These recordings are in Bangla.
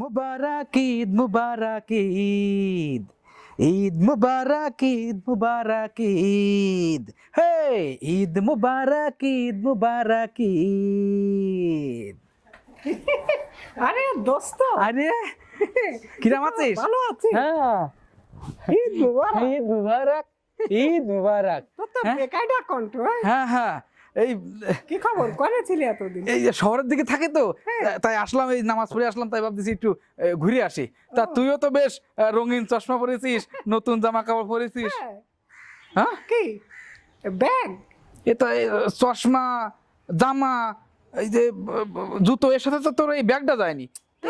মুবারক ঈদ মুবারক ঈদ। ঈদ মুবারক ঈদ মুবারক ঈদ। হে ঈদ মুবারক ঈদ মুবারক ঈদ। আরে দোস্ত। আরে কিরাম আছিস? ভালো আছিস হ্যাঁ। ঈদ মুবারক। ঈদ মুবারক ঈদ মুবারক। তোর তো হ্যাঁ? বেকায়দা কণ্ঠ হ্যাঁ? হ্যাঁ হ্যাঁ। এই কি খবর? করে ছিলি এতদিন? এই যে শহরের দিকে থাকে তো হ্যাঁ। তাই আসলাম এই নামাজ পড়ে আসলাম তাই ভাবতেছি একটু ঘুরে আসি। তা তুইও তো বেশ রঙিন চশমা পরেছিস নতুন জামা কাপড় পরেছিস। হ্যাঁ। হ্যাঁ? কি? ব্যাগ? এ তো চশমা জামা এই যে জুতো এর সাথে তো তোর এই ব্যাগটা যায়নি।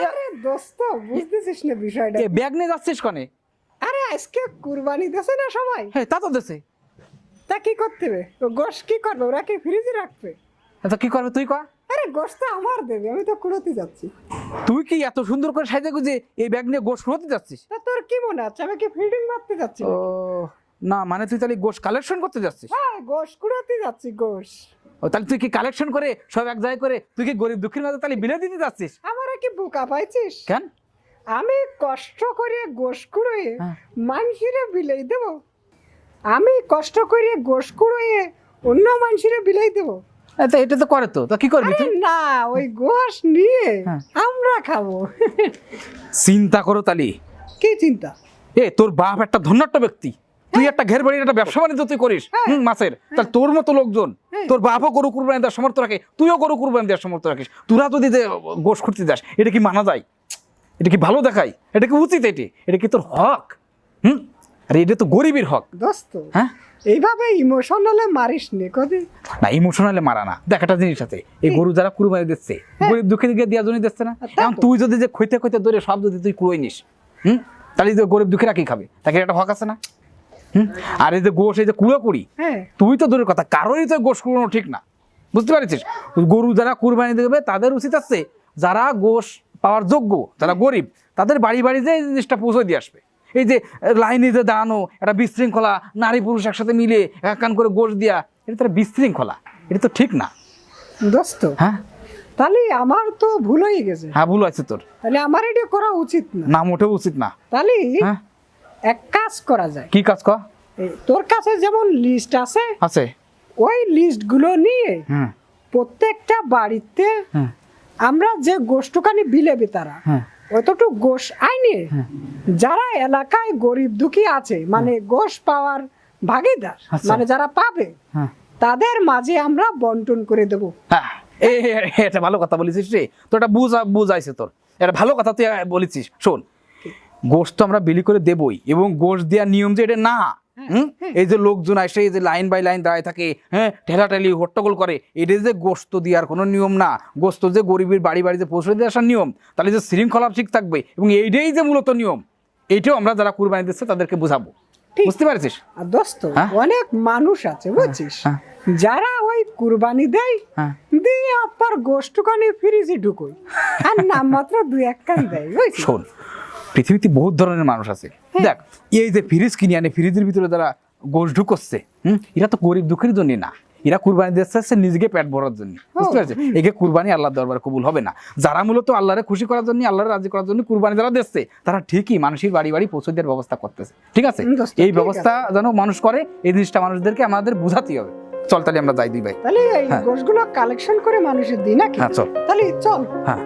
আরে দোস্ত বুঝতেছিস না বিষয়টা ব্যাগ নিয়ে যাচ্ছিস কনে? আরে আজকে কুরবানি দেছে না সবাই? হ্যাঁ তা তো দেশে তা কি করতে হবে? গোশ কি করবে? ওরা কি ফ্রিজে রাখবে? তা কি করবে তুই কর আরে গোশ তো আমার দেবে আমি তো কুড়োতে যাচ্ছি। তুই কি এত সুন্দর করে সাজে গুজে এই ব্যাগ নিয়ে গোশ হতে যাচ্ছিস? তা তোর কি মনে আছে? আমি কি ফিল্ডিং মারতে যাচ্ছি ও না মানে তুই তাহলে গোশ কালেকশন করতে যাচ্ছিস? হ্যাঁ গোশ কুড়াতে যাচ্ছি গোশ। ও তাহলে তুই কি কালেকশন করে সব এক জায়গায় করে তুই কি গরিব দুঃখীর মাঝে তাহলে বিলে দিতে যাচ্ছিস? আমার কি বোকা পাইছিস? কেন? আমি কষ্ট করে গোশ কুড়োয়ে হ্যাঁ। মানুষেরে বিলাই দেব। আমি কষ্ট করে গোশ কুড়োয়ে অন্য মানুষের বিলাই দেব। তো এটা তো করে তো তা কি করবি তুই? না ওই গোশ নিয়ে হ্যাঁ। আমরা খাব। চিন্তা করো তালি। কি চিন্তা? এ তোর বাপ একটা ধন্যাট্য ব্যক্তি। তুই একটা ঘের বাড়ির একটা ব্যবসা বাণিজ্য তুই করিস হ্যাঁ। হুম, মাছের। তাহলে তোর মতো লোকজন হ্যাঁ। তোর বাপও গরু কুরবানি দেওয়ার সমর্থ রাখে তুইও গরু কুরবানি দেওয়ার সমর্থ রাখিস। তোরা যদি গোশ খুঁড়তে যাস এটা কি মানা যায়? এটা কি ভালো দেখায়? এটা কি উচিত এটি? এটা কি তোর হক? হুম? আরে এটা তো গরিবের হক। দোস্ত হ্যাঁ? এইভাবে ইমোশনালে মারিস নে কদি না ইমোশনালে মারা না। দেখ একটা জিনিস আছে। এই গরু যারা কুরবানি দিচ্ছে গরিব দুঃখী দিকে দেওয়ার জন্য দিচ্ছে না। এখন তুই যদি যে খইতে খইতে ধরে সব যদি তুই কুড়োই নিস হুম? তাহলে যে গরিব দুঃখীরা কি খাবে? তাকে একটা হক আছে না? হুম? আর এই যে গোশ এই যে কুড়ো কুড়ি হ্যাঁ। তুই তো দূরের কথা কারোরই তো গোশ কুড়ানো ঠিক না। বুঝতে পারছিস? গরু যারা কুরবানি দেবে তাদের উচিত আছে যারা গোশ পাওয়ার যোগ্য যারা গরিব তাদের বাড়ি বাড়ি যে এই জিনিসটা পৌঁছে দিয়ে আসবে। এই যে লাইনে যে দাঁড়ানো একটা বিশৃঙ্খলা নারী পুরুষ একসাথে মিলে এক কান করে গোশ দিয়া এটা তো একটা বিশৃঙ্খলা এটা তো ঠিক না। দোস্ত হ্যাঁ? তাহলে আমার তো ভুল হয়ে গেছে। হ্যাঁ ভুল আছে তোর। তাহলে আমার এটা করা উচিত না। না মোটেও উচিত না। তাহলে হ্যাঁ? এক কাজ করা যায়। কি কাজ কর? তোর কাছে যেমন লিস্ট আছে আছে। ওই লিস্টগুলো নিয়ে প্রত্যেকটা বাড়িতে আমরা যে গোষ্ঠকানি বিলেবে তারা হুম অতটুকু গোশ আইনে যারা এলাকায় গরিব দুঃখী আছে মানে গোষ পাওয়ার ভাগিদার আচ্ছা। মানে যারা পাবে হ্যাঁ। তাদের মাঝে আমরা বন্টন করে দেব। হ্যাঁ। এটা ভালো কথা বলেছিস রে। তো এটা বুঝা বুঝাইছে তোর। এটা ভালো কথা তুই বলেছিস। শোন গোস্ত আমরা বিলি করে দেবই এবং গোস্ত দেওয়ার নিয়ম যে এটা না। হুম? এই যে লোকজন আসে এই যে লাইন বাই লাইন দাঁড়ায় থাকে হ্যাঁ ঠেলাঠেলি হট্টগোল করে এটা যে গোস্ত দেওয়ার কোনো নিয়ম না গোস্ত যে গরিবের বাড়ি বাড়িতে পৌঁছে দিয়ে আসার নিয়ম তাহলে যে শৃঙ্খলা ঠিক থাকবে এবং এইটাই যে মূলত নিয়ম এইটাও আমরা যারা কুরবানি দিচ্ছে তাদেরকে বোঝাবো। বুঝতে পারছিস আর দোস্ত হ্যাঁ? অনেক মানুষ আছে বুঝছিস হ্যাঁ। যারা ওই কুরবানি দেয় হ্যাঁ দিয়ে আপার গোষ্ঠকানি ফ্রিজে ঢুকোই আর নাম মাত্র দুই এক কান দেয় শোন পৃথিবীতে বহুত ধরনের মানুষ আছে। দেখ এই যে ফ্রিজ কিনে আনে ফ্রিজের ভিতরে যারা গোশ ঢুকচ্ছে হুম এরা তো গরিব দুঃখের জন্য না। এরা কুরবানি দিচ্ছে হচ্ছে নিজেকে পেট ভরার জন্য বুঝতে পারছিস একে কুরবানি আল্লাহর দরবারে কবুল হবে না। যারা মূলত আল্লাহরে খুশি করার জন্য আল্লাহরে রাজি করার জন্য কুরবানি যারা দিচ্ছে তারা ঠিকই মানুষের বাড়ি বাড়ি পৌঁছে দেওয়ার ব্যবস্থা করতেছে ঠিক আছে? এই ব্যবস্থা যেন মানুষ করে এই জিনিসটা মানুষদেরকে আমাদের বুঝাতেই হবে। চল তাহলে আমরা যাই দুই ভাই। তাহলে এই হ্যাঁ। গোশগুলো কালেকশন করে মানুষের দিই নাকি? হ্যাঁ চল। তাহলে চল। হ্যাঁ।